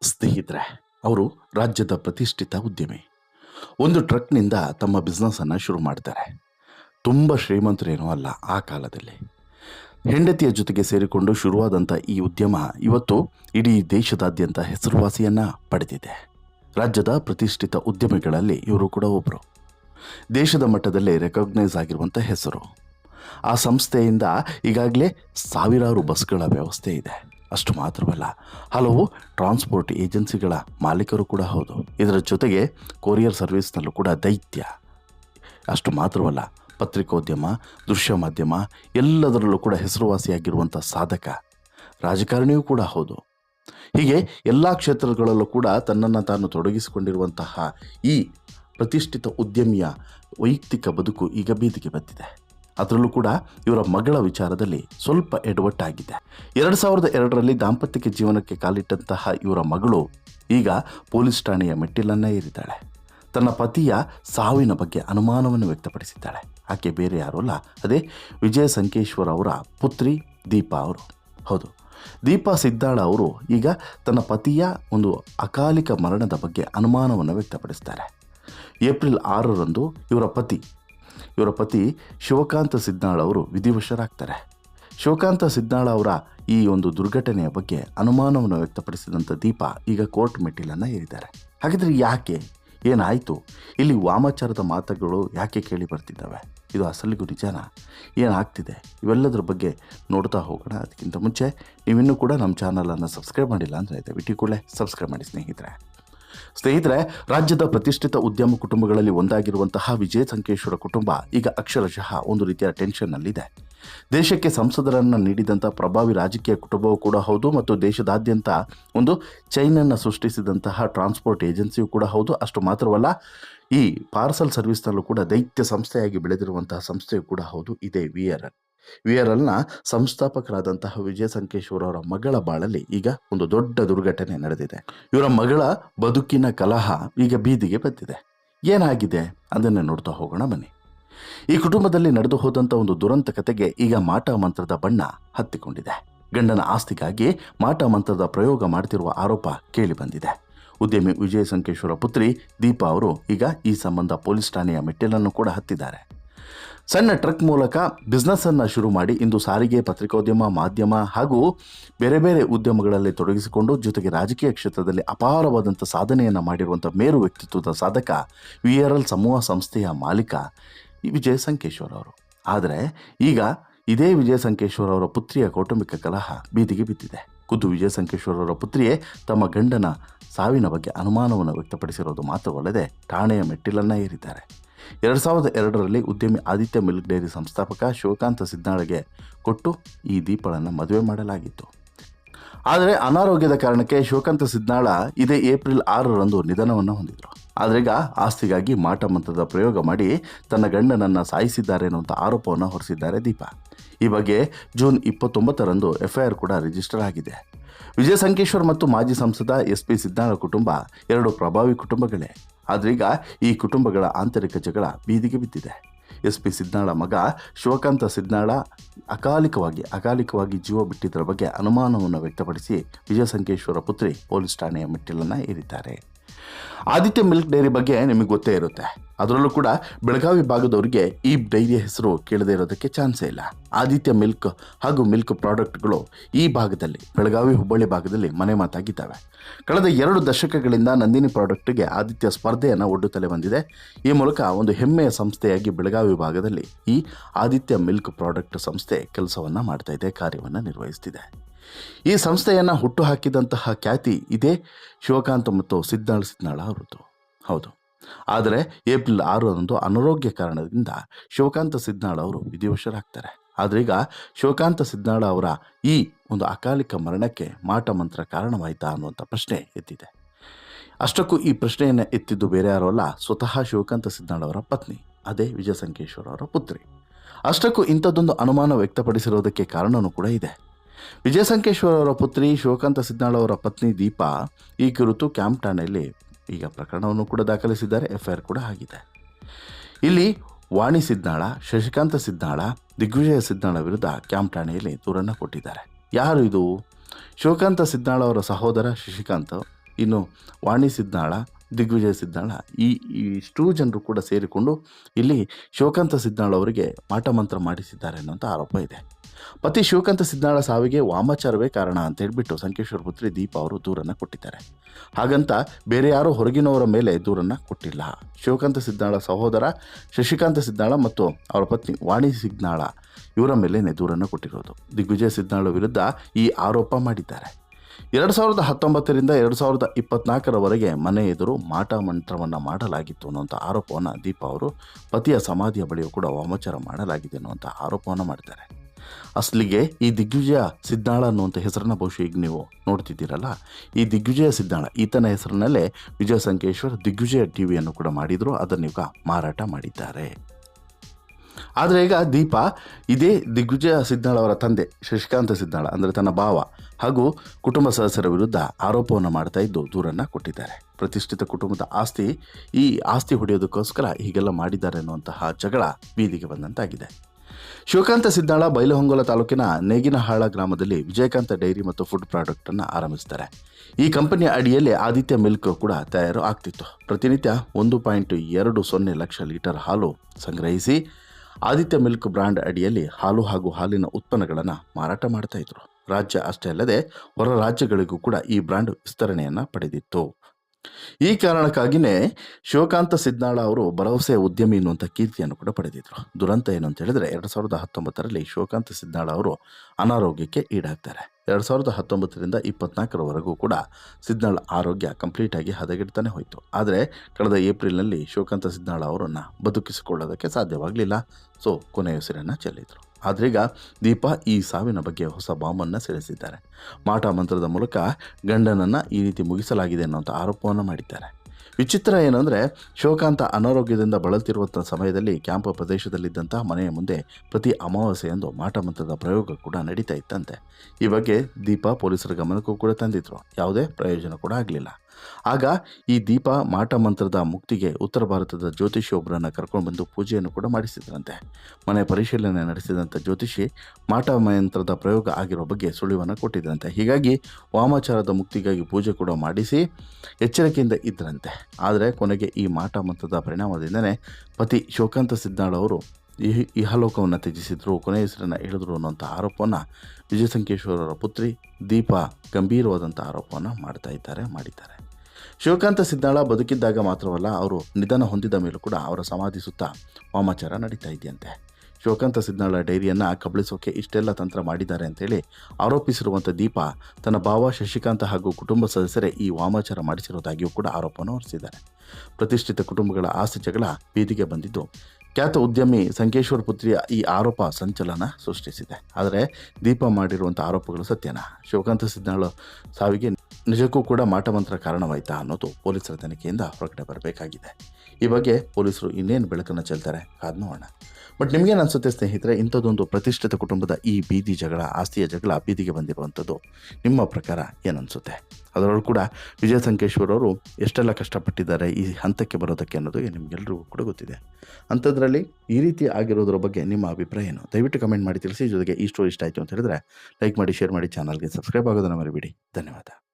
ಸ್ನೇಹಿತರೆ, ಅವರು ರಾಜ್ಯದ ಪ್ರತಿಷ್ಠಿತ ಉದ್ಯಮಿ. ಒಂದು ಟ್ರಕ್ನಿಂದ ತಮ್ಮ ಬಿಸ್ನೆಸ್ಸನ್ನು ಶುರು ಮಾಡ್ತಾರೆ. ತುಂಬ ಶ್ರೀಮಂತರೇನೂ ಅಲ್ಲ ಆ ಕಾಲದಲ್ಲಿ. ಹೆಂಡತಿಯ ಜೊತೆಗೆ ಸೇರಿಕೊಂಡು ಶುರುವಾದಂಥ ಈ ಉದ್ಯಮ ಇವತ್ತು ಇಡೀ ದೇಶದಾದ್ಯಂತ ಹೆಸರುವಾಸಿಯನ್ನು ಪಡೆದಿದೆ. ರಾಜ್ಯದ ಪ್ರತಿಷ್ಠಿತ ಉದ್ಯಮಿಗಳಲ್ಲಿ ಇವರು ಕೂಡ ಒಬ್ಬರು ದೇಶದ ಮಟ್ಟದಲ್ಲಿ ರೆಕಗ್ನೈಸ್ ಆಗಿರುವಂಥ ಹೆಸರು. ಆ ಸಂಸ್ಥೆಯಿಂದ ಈಗಾಗಲೇ ಸಾವಿರಾರು ಬಸ್ಗಳ ವ್ಯವಸ್ಥೆ ಇದೆ. ಅಷ್ಟು ಮಾತ್ರವಲ್ಲ. ಹಲವು ಟ್ರಾನ್ಸ್ಪೋರ್ಟ್ ಏಜೆನ್ಸಿಗಳ ಮಾಲೀಕರು ಕೂಡ ಹೌದು. ಇದರ ಜೊತೆಗೆ ಕೊರಿಯರ್ ಸರ್ವಿಸ್ನಲ್ಲೂ ಕೂಡ ದೈತ್ಯ. ಅಷ್ಟು ಮಾತ್ರವಲ್ಲ, ಪತ್ರಿಕೋದ್ಯಮ, ದೃಶ್ಯ ಮಾಧ್ಯಮ, ಎಲ್ಲದರಲ್ಲೂ ಕೂಡ ಹೆಸರುವಾಸಿಯಾಗಿರುವಂಥ ಸಾಧಕ. ರಾಜಕಾರಣಿಯೂ ಕೂಡ ಹೌದು. ಹೀಗೆ ಎಲ್ಲ ಕ್ಷೇತ್ರಗಳಲ್ಲೂ ಕೂಡ ತನ್ನನ್ನು ತಾನು ತೊಡಗಿಸಿಕೊಂಡಿರುವಂತಹ ಈ ಪ್ರತಿಷ್ಠಿತ ಉದ್ಯಮಿಯ ವೈಯಕ್ತಿಕ ಬದುಕು ಈಗ ಬೀದಿಗೆ ಬಂದಿದೆ. ಅದರಲ್ಲೂ ಕೂಡ ಇವರ ಮಗಳ ವಿಚಾರದಲ್ಲಿ ಸ್ವಲ್ಪ ಎಡವಟ್ಟಾಗಿದೆ. ಎರಡು ಸಾವಿರದ ಎರಡರಲ್ಲಿ ದಾಂಪತ್ಯಕ್ಕೆ ಜೀವನಕ್ಕೆ ಕಾಲಿಟ್ಟಂತಹ ಇವರ ಮಗಳು ಈಗ ಪೊಲೀಸ್ ಠಾಣೆಯ ಮೆಟ್ಟಿಲನ್ನೇ ಏರಿದ್ದಾಳೆ. ತನ್ನ ಪತಿಯ ಸಾವಿನ ಬಗ್ಗೆ ಅನುಮಾನವನ್ನು ವ್ಯಕ್ತಪಡಿಸಿದ್ದಾಳೆ. ಆಕೆ ಬೇರೆ ಯಾರೂ ಅಲ್ಲ, ಅದೇ ವಿಜಯ ಸಂಕೇಶ್ವರ ಅವರ ಪುತ್ರಿ ದೀಪಾ ಅವರು. ಹೌದು, ದೀಪಾ ಸಿದ್ದಾಳ ಅವರು ಈಗ ತನ್ನ ಪತಿಯ ಒಂದು ಅಕಾಲಿಕ ಮರಣದ ಬಗ್ಗೆ ಅನುಮಾನವನ್ನು ವ್ಯಕ್ತಪಡಿಸ್ತಾರೆ. ಏಪ್ರಿಲ್ ಆರರಂದು ಇವರ ಪತಿ ಇವರ ಪತಿ ಶಿವಕಾಂತ ಸಿದ್ನಾಳ್ ಅವರು ವಿಧಿವಶರಾಗ್ತಾರೆ. ಶಿವಕಾಂತ ಸಿದ್ನಾಳ್ ಅವರ ಈ ಒಂದು ದುರ್ಘಟನೆಯ ಬಗ್ಗೆ ಅನುಮಾನವನ್ನು ವ್ಯಕ್ತಪಡಿಸಿದಂಥ ದೀಪ ಈಗ ಕೋರ್ಟ್ ಮೆಟ್ಟಿಲನ್ನು ಏರಿದ್ದಾರೆ. ಹಾಗಿದ್ರೆ ಯಾಕೆ? ಏನಾಯಿತು? ಇಲ್ಲಿ ವಾಮಾಚಾರದ ಮಾತುಗಳು ಯಾಕೆ ಕೇಳಿ ಬರ್ತಿದ್ದಾವೆ? ಇದು ಅಸಲಿಗೂ ನಿಜಾನ? ಏನಾಗ್ತಿದೆ? ಇವೆಲ್ಲದರ ಬಗ್ಗೆ ನೋಡ್ತಾ ಹೋಗೋಣ. ಅದಕ್ಕಿಂತ ಮುಂಚೆ ನೀವಿನ್ನೂ ಕೂಡ ನಮ್ಮ ಚಾನಲನ್ನು ಸಬ್ಸ್ಕ್ರೈಬ್ ಮಾಡಿಲ್ಲ ಅಂದರೆ ದಯವಿಟ್ಟು ಕೂಡಲೇ ಸಬ್ಸ್ಕ್ರೈಬ್ ಮಾಡಿ ಸ್ನೇಹಿತರೆ. ಸ್ನೇಹಿತರೆ, ರಾಜ್ಯದ ಪ್ರತಿಷ್ಠಿತ ಉದ್ಯಮ ಕುಟುಂಬಗಳಲ್ಲಿ ಒಂದಾಗಿರುವಂತಹ ವಿಜಯ ಸಂಕೇಶ್ವರ ಕುಟುಂಬ ಈಗ ಅಕ್ಷರಶಃ ಒಂದು ರೀತಿಯ ಟೆನ್ಷನ್ನಲ್ಲಿದೆ ದೇಶಕ್ಕೆ ಸಂಸದರನ್ನು ನೀಡಿದಂಥ ಪ್ರಭಾವಿ ರಾಜಕೀಯ ಕುಟುಂಬವೂ ಕೂಡ ಹೌದು ಮತ್ತು ದೇಶದಾದ್ಯಂತ ಒಂದು ಚೈನನ್ನು ಸೃಷ್ಟಿಸಿದಂತಹ ಟ್ರಾನ್ಸ್ಪೋರ್ಟ್ ಏಜೆನ್ಸಿಯೂ ಕೂಡ ಹೌದು. ಅಷ್ಟು ಮಾತ್ರವಲ್ಲ, ಈ ಪಾರ್ಸಲ್ ಸರ್ವಿಸ್ನಲ್ಲೂ ಕೂಡ ದೈತ್ಯ ಸಂಸ್ಥೆಯಾಗಿ ಬೆಳೆದಿರುವಂತಹ ಸಂಸ್ಥೆಯೂ ಕೂಡ ಹೌದು. ಇದೇ ವಿ ವಿ ಆರ್ ಸಂಸ್ಥಾಪಕರಾದಂತಹ ವಿಜಯ ಸಂಕೇಶ್ವರ ಅವರ ಮಗಳ ಬಾಳಲ್ಲಿ ಈಗ ಒಂದು ದೊಡ್ಡ ದುರ್ಘಟನೆ ನಡೆದಿದೆ. ಇವರ ಮಗಳ ಬದುಕಿನ ಕಲಹ ಈಗ ಬೀದಿಗೆ ಬಂದಿದೆ. ಏನಾಗಿದೆ? ಅದನ್ನು ನೋಡ್ತಾ ಹೋಗೋಣ ಬನ್ನಿ. ಈ ಕುಟುಂಬದಲ್ಲಿ ನಡೆದು ಹೋದಂಥ ಒಂದು ದುರಂತ ಕತೆಗೆ ಈಗ ಮಾಟ ಮಂತ್ರದ ಬಣ್ಣ ಹತ್ತಿಕೊಂಡಿದೆ. ಗಂಡನ ಆಸ್ತಿಗಾಗಿ ಮಾಟ ಮಂತ್ರದ ಪ್ರಯೋಗ ಮಾಡ್ತಿರುವ ಆರೋಪ ಕೇಳಿ ಬಂದಿದೆ. ಉದ್ಯಮಿ ವಿಜಯ ಸಂಕೇಶ್ವರ ಪುತ್ರಿ ದೀಪಾ ಅವರು ಈಗ ಈ ಸಂಬಂಧ ಪೊಲೀಸ್ ಠಾಣೆಯ ಮೆಟ್ಟಿಲನ್ನು ಕೂಡ ಹತ್ತಿದ್ದಾರೆ. ಸಣ್ಣ ಟ್ರಕ್ ಮೂಲಕ ಬಿಸ್ನೆಸ್ಸನ್ನು ಶುರು ಮಾಡಿ ಇಂದು ಸಾರಿಗೆ, ಪತ್ರಿಕೋದ್ಯಮ, ಮಾಧ್ಯಮ ಹಾಗೂ ಬೇರೆ ಬೇರೆ ಉದ್ಯಮಗಳಲ್ಲಿ ತೊಡಗಿಸಿಕೊಂಡು ಜೊತೆಗೆ ರಾಜಕೀಯ ಕ್ಷೇತ್ರದಲ್ಲಿ ಅಪಾರವಾದಂಥ ಸಾಧನೆಯನ್ನು ಮಾಡಿರುವಂಥ ಮೇರು ವ್ಯಕ್ತಿತ್ವದ ಸಾಧಕ ವಿ ಆರ್ ಎಲ್ ಸಮೂಹ ಸಂಸ್ಥೆಯ ಮಾಲೀಕ ವಿಜಯ ಸಂಕೇಶ್ವರ ಅವರು. ಆದರೆ ಈಗ ಇದೇ ವಿಜಯ ಸಂಕೇಶ್ವರ ಅವರ ಪುತ್ರಿಯ ಕೌಟುಂಬಿಕ ಕಲಹ ಬೀದಿಗೆ ಬಿದ್ದಿದೆ. ಖುದ್ದು ವಿಜಯ ಸಂಕೇಶ್ವರ ಅವರ ಪುತ್ರಿಯೇ ತಮ್ಮ ಗಂಡನ ಸಾವಿನ ಬಗ್ಗೆ ಅನುಮಾನವನ್ನು ವ್ಯಕ್ತಪಡಿಸಿರೋದು ಮಾತ್ರವಲ್ಲದೆ ಠಾಣೆಯ ಮೆಟ್ಟಿಲನ್ನು ಏರಿದ್ದಾರೆ. ಎರಡು ಸಾವಿರದ ಎರಡರಲ್ಲಿ ಉದ್ಯಮಿ ಆದಿತ್ಯ ಮಿಲ್ಕ್ ಡೈರಿ ಸಂಸ್ಥಾಪಕ ಶಿವಕಾಂತ ಸಿದ್ನಾಳಗೆ ಕೊಟ್ಟು ಈ ದೀಪಗಳನ್ನು ಮದುವೆ ಮಾಡಲಾಗಿತ್ತು. ಆದರೆ ಅನಾರೋಗ್ಯದ ಕಾರಣಕ್ಕೆ ಶಿವಕಾಂತ ಸಿದ್ನಾಳ ಇದೇ ಏಪ್ರಿಲ್ ಆರರಂದು ನಿಧನವನ್ನು ಹೊಂದಿದರು. ಆದ್ರೀಗ ಆಸ್ತಿಗಾಗಿ ಮಾಟ ಮಂತ್ರದ ಪ್ರಯೋಗ ಮಾಡಿ ತನ್ನ ಗಂಡನನ್ನು ಸಾಯಿಸಿದ್ದಾರೆ ಅನ್ನುವಂಥ ಆರೋಪವನ್ನು ಹೊರಿಸಿದ್ದಾರೆ ದೀಪಾ. ಈ ಬಗ್ಗೆ ಜೂನ್ ಇಪ್ಪತ್ತೊಂಬತ್ತರಂದು ಎಫ್ಐಆರ್ ಕೂಡ ರಿಜಿಸ್ಟರ್ ಆಗಿದೆ. ವಿಜಯ ಸಂಕೇಶ್ವರ್ ಮತ್ತು ಮಾಜಿ ಸಂಸದ ಎಸ್ ಪಿ ಸಿದ್ದಾರ ಕುಟುಂಬ ಎರಡು ಪ್ರಭಾವಿ ಕುಟುಂಬಗಳೇ. ಆದ್ರೀಗ ಈ ಕುಟುಂಬಗಳ ಆಂತರಿಕ ಜಗಳ ಬೀದಿಗೆ ಬಿದ್ದಿದೆ. ಎಸ್ ಪಿ ಸಿದ್ನಾಳ ಮಗ ಶಿವಕಾಂತ ಸಿದ್ನಾಳ ಅಕಾಲಿಕವಾಗಿ ಅಕಾಲಿಕವಾಗಿ ಜೀವ ಬಿಟ್ಟಿದ್ದರ ಬಗ್ಗೆ ಅನುಮಾನವನ್ನು ವ್ಯಕ್ತಪಡಿಸಿ ವಿಜಯ ಸಂಕೇಶ್ವರ ಪುತ್ರಿ ಪೊಲೀಸ್ ಠಾಣೆಯ ಮೆಟ್ಟಿಲನ್ನು ಏರಿದ್ದಾರೆ. ಆದಿತ್ಯ ಮಿಲ್ಕ್ ಡೈರಿ ಬಗ್ಗೆ ನಿಮಗೆ ಗೊತ್ತೇ ಇರುತ್ತೆ. ಅದರಲ್ಲೂ ಕೂಡ ಬೆಳಗಾವಿ ಭಾಗದವರಿಗೆ ಈ ಡೈರಿಯ ಹೆಸರು ಕೇಳದೇ ಇರೋದಕ್ಕೆ ಚಾನ್ಸೇ ಇಲ್ಲ. ಆದಿತ್ಯ ಮಿಲ್ಕ್ ಹಾಗೂ ಮಿಲ್ಕ್ ಪ್ರಾಡಕ್ಟ್ಗಳು ಈ ಭಾಗದಲ್ಲಿ, ಬೆಳಗಾವಿ ಹುಬ್ಬಳ್ಳಿ ಭಾಗದಲ್ಲಿ ಮನೆ ಮಾತಾಗಿದ್ದಾವೆ. ಕಳೆದ ಎರಡು ದಶಕಗಳಿಂದ ನಂದಿನಿ ಪ್ರಾಡಕ್ಟ್ಗೆ ಆದಿತ್ಯ ಸ್ಪರ್ಧೆಯನ್ನು ಒಡ್ಡುತ್ತಲೇ ಬಂದಿದೆ. ಈ ಮೂಲಕ ಒಂದು ಹೆಮ್ಮೆಯ ಸಂಸ್ಥೆಯಾಗಿ ಬೆಳಗಾವಿ ಭಾಗದಲ್ಲಿ ಈ ಆದಿತ್ಯ ಮಿಲ್ಕ್ ಪ್ರಾಡಕ್ಟ್ ಸಂಸ್ಥೆ ಕೆಲಸವನ್ನು ಮಾಡ್ತಾ ಇದೆ, ಕಾರ್ಯವನ್ನು ನಿರ್ವಹಿಸ್ತಿದೆ. ಈ ಸಂಸ್ಥೆಯನ್ನು ಹುಟ್ಟು ಹಾಕಿದಂತಹ ಖ್ಯಾತಿ ಇದೇ ಶಿವಕಾಂತ ಮತ್ತು ಸಿದ್ನಾಳ್ ಸಿದ್ನಾಳ ಅವರದ್ದು. ಹೌದು. ಆದರೆ ಏಪ್ರಿಲ್ ಆರರಂದು ಅನಾರೋಗ್ಯ ಕಾರಣದಿಂದ ಶಿವಕಾಂತ ಸಿದ್ನಾಳ ಅವರು ವಿಧಿವಶರಾಗ್ತಾರೆ. ಆದರೆ ಈಗ ಶಿವಕಾಂತ ಸಿದ್ನಾಳ ಅವರ ಈ ಒಂದು ಅಕಾಲಿಕ ಮರಣಕ್ಕೆ ಮಾಟ ಮಂತ್ರ ಕಾರಣವಾಯಿತಾ ಅನ್ನುವಂಥ ಪ್ರಶ್ನೆ ಎತ್ತಿದೆ. ಅಷ್ಟಕ್ಕೂ ಈ ಪ್ರಶ್ನೆಯನ್ನು ಎತ್ತಿದ್ದು ಬೇರೆ ಯಾರೋ ಅಲ್ಲ, ಸ್ವತಃ ಶಿವಕಾಂತ ಸಿದ್ನಾಳ್ ಅವರ ಪತ್ನಿ, ಅದೇ ವಿಜಯ ಸಂಕೇಶ್ವರ ಅವರ ಪುತ್ರಿ. ಅಷ್ಟಕ್ಕೂ ಇಂಥದ್ದೊಂದು ಅನುಮಾನ ವ್ಯಕ್ತಪಡಿಸಿರೋದಕ್ಕೆ ಕಾರಣವೂ ಕೂಡ ಇದೆ. ವಿಜಯ ಸಂಕೇಶ್ವರ ಅವರ ಪುತ್ರಿ ಶಿವಕಾಂತ ಸಿದ್ನಾಳ್ ಅವರ ಪತ್ನಿ ದೀಪಾ ಈ ಕುರಿತು ಕ್ಯಾಂಪ್ ಠಾಣೆಯಲ್ಲಿ ಈಗ ಪ್ರಕರಣವನ್ನು ಕೂಡ ದಾಖಲಿಸಿದ್ದಾರೆ, ಎಫ್ಐಆರ್ ಕೂಡ ಆಗಿದೆ. ಇಲ್ಲಿ ವಾಣಿ ಸಿದ್ನಾಳ, ಶಶಿಕಾಂತ ಸಿದ್ನಾಳ, ದಿಗ್ವಿಜಯ ಸಿದ್ನಾಳ ವಿರುದ್ಧ ಕ್ಯಾಂಪ್ ಠಾಣೆಯಲ್ಲಿ ದೂರನ್ನು ಕೊಟ್ಟಿದ್ದಾರೆ. ಯಾರು ಇದು? ಶಿವಕಾಂತ ಸಿದ್ನಾಳ ಅವರ ಸಹೋದರ ಶಶಿಕಾಂತ್, ಇನ್ನು ವಾಣಿ ಸಿದ್ನಾಳ, ದಿಗ್ವಿಜಯ ಸಿದ್ನಾಳ, ಈ ಇಷ್ಟೂ ಜನರು ಕೂಡ ಸೇರಿಕೊಂಡು ಇಲ್ಲಿ ಶಿವಕಾಂತ ಸಿದ್ನಾಳ ಅವರಿಗೆ ಮಾಟಮಂತ್ರ ಮಾಡಿಸಿದ್ದಾರೆ ಅನ್ನೋಂಥ ಆರೋಪ ಇದೆ. ಪತಿ ಶಿವಕಾಂತ ಸಿದ್ದಾಳ ಸಾವಿಗೆ ವಾಮಾಚಾರವೇ ಕಾರಣ ಅಂತ ಹೇಳಿಬಿಟ್ಟು ಸಂಕೇಶ್ವರ ಪುತ್ರಿ ದೀಪ ಅವರು ದೂರನ್ನು ಕೊಟ್ಟಿದ್ದಾರೆ. ಹಾಗಂತ ಬೇರೆ ಯಾರೋ ಹೊರಗಿನವರ ಮೇಲೆ ದೂರನ್ನು ಕೊಟ್ಟಿಲ್ಲ. ಶಿವಕಾಂತ ಸಿದ್ದಾಳ ಸಹೋದರ ಶಶಿಕಾಂತ ಸಿದ್ದಾಳ ಮತ್ತು ಅವರ ಪತ್ನಿ ವಾಣಿ ಸಿದ್ದಾಳ ಇವರ ಮೇಲೆ ದೂರನ್ನು ಕೊಟ್ಟಿರೋದು. ದಿಗ್ವಿಜಯ ಸಿದ್ದಾಳ ವಿರುದ್ಧ ಈ ಆರೋಪ ಮಾಡಿದ್ದಾರೆ. ಎರಡು ಸಾವಿರದ ಹತ್ತೊಂಬತ್ತರಿಂದ ಎರಡು ಸಾವಿರದ ಇಪ್ಪತ್ನಾಲ್ಕರವರೆಗೆ ಮನೆ ಎದುರು ಮಾಟ ಮಂತ್ರವನ್ನು ಮಾಡಲಾಗಿತ್ತು ಅನ್ನುವಂಥ ಆರೋಪವನ್ನು ದೀಪ ಅವರು ಪತಿಯ ಸಮಾಧಿಯ ಬಳಿಯೂ ಕೂಡ ವಾಮಾಚಾರ ಮಾಡಲಾಗಿದೆ ಅನ್ನುವಂಥ ಆರೋಪವನ್ನು ಮಾಡ್ತಾರೆ ಅಸಲಿಗೆ ಈ ದಿಗ್ವಿಜಯ ಸಿದ್ಧಾಳ ಅನ್ನುವಂಥ ಹೆಸರನ್ನ ಬಹುಶಃ ಈಗ ನೀವು ನೋಡ್ತಿದ್ದೀರಲ್ಲ. ಈ ದಿಗ್ವಿಜಯ ಸಿದ್ಧಾಳ ಈತನ ಹೆಸರಿನಲ್ಲೇ ವಿಜಯ ಸಂಕೇಶ್ವರ್ ದಿಗ್ವಿಜಯ ಟಿ ವಿಯನ್ನು ಕೂಡ ಮಾಡಿದ್ರು, ಅದನ್ನು ಈಗ ಮಾರಾಟ ಮಾಡಿದ್ದಾರೆ. ಆದರೆ ಈಗ ದೀಪ, ಇದೇ ದಿಗ್ವಿಜಯ ಸಿದ್ಧಾಳ ಅವರ ತಂದೆ, ಶಶಿಕಾಂತ ಸಿದ್ಧಾಳ ಅಂದರೆ ತನ್ನ ಭಾವ ಹಾಗೂ ಕುಟುಂಬ ಸದಸ್ಯರ ವಿರುದ್ಧ ಆರೋಪವನ್ನು ಮಾಡ್ತಾ ಇದ್ದು ದೂರನ್ನು ಕೊಟ್ಟಿದ್ದಾರೆ. ಪ್ರತಿಷ್ಠಿತ ಕುಟುಂಬದ ಆಸ್ತಿ, ಈ ಆಸ್ತಿ ಹೊಡೆಯೋದಕ್ಕೋಸ್ಕರ ಹೀಗೆಲ್ಲ ಮಾಡಿದ್ದಾರೆ ಅನ್ನುವಂತಹ ಜಗಳ ಬೀದಿಗೆ ಬಂದಂತಾಗಿದೆ. ಶಿವಕಾಂತ ಸಿದ್ದಾಳ ಬೈಲಹೊಂಗಲ ತಾಲೂಕಿನ ನೇಗಿನಹಾಳ ಗ್ರಾಮದಲ್ಲಿ ವಿಜಯಕಾಂತ ಡೈರಿ ಮತ್ತು ಫುಡ್ ಪ್ರಾಡಕ್ಟನ್ನು ಆರಂಭಿಸ್ತಾರೆ. ಈ ಕಂಪನಿಯ ಅಡಿಯಲ್ಲಿ ಆದಿತ್ಯ ಮಿಲ್ಕ್ ಕೂಡ ತಯಾರು ಆಗ್ತಿತ್ತು. ಪ್ರತಿನಿತ್ಯ ಒಂದು ಪಾಯಿಂಟ್ ಎರಡು ಸೊನ್ನೆ ಲಕ್ಷ ಲೀಟರ್ ಹಾಲು ಸಂಗ್ರಹಿಸಿ ಆದಿತ್ಯ ಮಿಲ್ಕ್ ಬ್ರ್ಯಾಂಡ್ ಅಡಿಯಲ್ಲಿ ಹಾಲು ಹಾಗೂ ಹಾಲಿನ ಉತ್ಪನ್ನಗಳನ್ನು ಮಾರಾಟ ಮಾಡ್ತಾ ಇದ್ರು. ರಾಜ್ಯ ಅಷ್ಟೇ ಅಲ್ಲದೆ ಹೊರ ರಾಜ್ಯಗಳಿಗೂ ಕೂಡ ಈ ಬ್ರ್ಯಾಂಡ್ ವಿಸ್ತರಣೆಯನ್ನು ಪಡೆದಿತ್ತು. ಈ ಕಾರಣಕ್ಕಾಗಿಯೇ ಶಿವಕಾಂತ ಸಿದ್ನಾಳ ಅವರು ಭರವಸೆ, ಉದ್ಯಮಿ ಎನ್ನುವಂಥ ಕೀರ್ತಿಯನ್ನು ಕೂಡ ಪಡೆದಿದ್ರು. ದುರಂತ ಏನು ಅಂತ ಹೇಳಿದ್ರೆ ಎರಡು ಸಾವಿರದ ಹತ್ತೊಂಬತ್ತರಲ್ಲಿ ಶಿವಕಾಂತ ಸಿದ್ನಾಳ ಅವರು ಅನಾರೋಗ್ಯಕ್ಕೆ ಈಡಾಗ್ತಾರೆ. ಎರಡು ಸಾವಿರದ ಹತ್ತೊಂಬತ್ತರಿಂದ ಇಪ್ಪತ್ನಾಲ್ಕರವರೆಗೂ ಕೂಡ ಸಿದ್ನಾಳ ಆರೋಗ್ಯ ಕಂಪ್ಲೀಟಾಗಿ ಹದಗೆಡ್ತಾನೆ ಹೋಯಿತು. ಆದರೆ ಕಳೆದ ಏಪ್ರಿಲ್ನಲ್ಲಿ ಶಿವಕಾಂತ ಸಿದ್ನಾಳ ಅವರನ್ನು ಬದುಕಿಸಿಕೊಳ್ಳೋದಕ್ಕೆ ಸಾಧ್ಯವಾಗಲಿಲ್ಲ. ಸೊ ಕೊನೆಯುಸಿರನ್ನು ಚೆಲ್ಲಿದ್ರು. ಆದ್ರೀಗ ದೀಪಾ ಈ ಸಾವಿನ ಬಗ್ಗೆ ಹೊಸ ಬಾಂಬನ್ನು ಸಿಡಿಸಿದ್ದಾರೆ ಮಾಟ ಮಂತ್ರದ ಮೂಲಕ ಗಂಡನನ್ನು ಈ ರೀತಿ ಮುಗಿಸಲಾಗಿದೆ ಅನ್ನೋಂಥ ಆರೋಪವನ್ನು ಮಾಡಿದ್ದಾರೆ. ವಿಚಿತ್ರ ಏನಂದರೆ, ಶೋಕಾಂತ ಅನಾರೋಗ್ಯದಿಂದ ಬಳಲ್ತಿರುವಂಥ ಸಮಯದಲ್ಲಿ ಕ್ಯಾಂಪ್ ಪ್ರದೇಶದಲ್ಲಿದ್ದಂತಹ ಮನೆಯ ಮುಂದೆ ಪ್ರತಿ ಅಮಾವಾಸ್ಯೆಯಂದು ಮಾಟ ಮಂತ್ರದ ಪ್ರಯೋಗ ಕೂಡ ನಡೀತಾ ಇತ್ತಂತೆ. ಈ ಬಗ್ಗೆ ದೀಪಾ ಪೊಲೀಸರ ಗಮನಕ್ಕೂ ಕೂಡ ತಂದಿದ್ರು. ಯಾವುದೇ ಪ್ರಯೋಜನ ಕೂಡ ಆಗಲಿಲ್ಲ. ಆಗ ಈ ದೀಪ ಮಾಟ ಮಂತ್ರದ ಮುಕ್ತಿಗೆ ಉತ್ತರ ಭಾರತದ ಜ್ಯೋತಿಷಿ ಒಬ್ಬರನ್ನು ಕರ್ಕೊಂಡು ಬಂದು ಪೂಜೆಯನ್ನು ಕೂಡ ಮಾಡಿಸಿದ್ರಂತೆ. ಮನೆ ಪರಿಶೀಲನೆ ನಡೆಸಿದಂಥ ಜ್ಯೋತಿಷಿ ಮಾಟ ಮಂತ್ರದ ಪ್ರಯೋಗ ಆಗಿರೋ ಬಗ್ಗೆ ಸುಳಿವನ್ನು ಕೊಟ್ಟಿದ್ರಂತೆ. ಹೀಗಾಗಿ ವಾಮಾಚಾರದ ಮುಕ್ತಿಗಾಗಿ ಪೂಜೆ ಕೂಡ ಮಾಡಿಸಿ ಎಚ್ಚರಿಕೆಯಿಂದ ಇದ್ದರಂತೆ ಆದರೆ ಕೊನೆಗೆ ಈ ಮಾಟ ಮಂತ್ರದ ಪರಿಣಾಮದಿಂದನೇ ಪತಿ ಶೋಕಾಂತ ಸಿದ್ನಾಳ್ ಅವರು ಇಹಲೋಕವನ್ನು ತ್ಯಜಿಸಿದ್ರು, ಕೊನೆಯ ಹೆಸರನ್ನು ಹೇಳಿದ್ರು ಅನ್ನೋಂಥ ಆರೋಪವನ್ನು ವಿಜಯ ಸಂಕೇಶ್ವರರ ಪುತ್ರಿ ದೀಪಾ ಗಂಭೀರವಾದಂಥ ಆರೋಪವನ್ನು ಮಾಡ್ತಾ ಇದ್ದಾರೆ, ಮಾಡಿದ್ದಾರೆ. ಶಿವಕಾಂತ ಸಿದ್ದಾಳ ಬದುಕಿದ್ದಾಗ ಮಾತ್ರವಲ್ಲ, ಅವರು ನಿಧನ ಹೊಂದಿದ ಮೇಲೂ ಕೂಡ ಅವರ ಸಮಾಧಿ ಸುತ್ತ ವಾಮಾಚಾರ ನಡೀತಾ ಇದೆಯಂತೆ. ಶಿವಕಾಂತ ಸಿದ್ನಾಳ ಡೈರಿಯನ್ನು ಕಬಳಿಸೋಕೆ ಇಷ್ಟೆಲ್ಲ ತಂತ್ರ ಮಾಡಿದ್ದಾರೆ ಅಂತೇಳಿ ಆರೋಪಿಸಿರುವಂಥ ದೀಪ ತನ್ನ ಭಾವ ಶಶಿಕಾಂತ ಹಾಗೂ ಕುಟುಂಬ ಸದಸ್ಯರೇ ಈ ವಾಮಾಚಾರ ಮಾಡಿಸಿರೋದಾಗಿಯೂ ಕೂಡ ಆರೋಪವನ್ನು ಹೊರಿಸಿದ್ದಾರೆ. ಪ್ರತಿಷ್ಠಿತ ಕುಟುಂಬಗಳ ಆಸ್ತಿ ಜಗಳ ಬೀದಿಗೆ ಬಂದಿದ್ದು, ಖ್ಯಾತ ಉದ್ಯಮಿ ಸಂಕೇಶ್ವರ್ ಪುತ್ರಿಯ ಈ ಆರೋಪ ಸಂಚಲನ ಸೃಷ್ಟಿಸಿದೆ. ಆದರೆ ದೀಪ ಮಾಡಿರುವಂಥ ಆರೋಪಗಳು ಸತ್ಯನಾ. ಶಿವಕಾಂತ ಸಿದ್ನಾಳ ಸಾವಿಗೆ ನಿಜಕ್ಕೂ ಕೂಡ ಮಾಟಮಂತ್ರ ಕಾರಣವಾಯ್ತಾ ಅನ್ನೋದು ಪೊಲೀಸರ ತನಿಖೆಯಿಂದ ಹೊರಗಡೆ ಬರಬೇಕಾಗಿದೆ. ಈ ಬಗ್ಗೆ ಪೊಲೀಸರು ಇನ್ನೇನು ಬೆಳಕನ್ನು ಚೆಲ್ತಾರೆ ಕಾದ್ ನೋಡೋಣ. ಬಟ್ ನಿಮಗೇನು ಅನಿಸುತ್ತೆ ಸ್ನೇಹಿತರೆ, ಇಂಥದ್ದೊಂದು ಪ್ರತಿಷ್ಠಿತ ಕುಟುಂಬದ ಈ ಬೀದಿ ಜಗಳ, ಆಸ್ತಿಯ ಜಗಳ ಬೀದಿಗೆ ಬಂದಿರುವಂಥದ್ದು ನಿಮ್ಮ ಪ್ರಕಾರ ಏನನ್ಸುತ್ತೆ ಅದರಲ್ಲೂ ಕೂಡ ವಿಜಯ ಸಂಕೇಶ್ವರ್ ಅವರು ಎಷ್ಟೆಲ್ಲ ಕಷ್ಟಪಟ್ಟಿದ್ದಾರೆ ಈ ಹಂತಕ್ಕೆ ಬರೋದಕ್ಕೆ ಅನ್ನೋದು ನಿಮಗೆಲ್ಲರಿಗೂ ಕೂಡ ಗೊತ್ತಿದೆ. ಅಂಥದ್ರಲ್ಲಿ ಈ ರೀತಿ ಆಗಿರೋದ್ರ ಬಗ್ಗೆ ನಿಮ್ಮ ಅಭಿಪ್ರಾಯ ಏನು? ದಯವಿಟ್ಟು ಕಮೆಂಟ್ ಮಾಡಿ ತಿಳಿಸಿ, ಜೊತೆಗೆ ಈ ಸ್ಟೋರಿ ಇಷ್ಟ ಆಯಿತು ಅಂತ ಹೇಳಿದ್ರೆ ಲೈಕ್ ಮಾಡಿ, ಶೇರ್ ಮಾಡಿ, ಚಾನಲ್ಗೆ ಸಬ್ಸ್ಕ್ರೈಬ್ ಆಗೋದನ್ನು ಮರಿಬೇಡಿ. ಧನ್ಯವಾದ.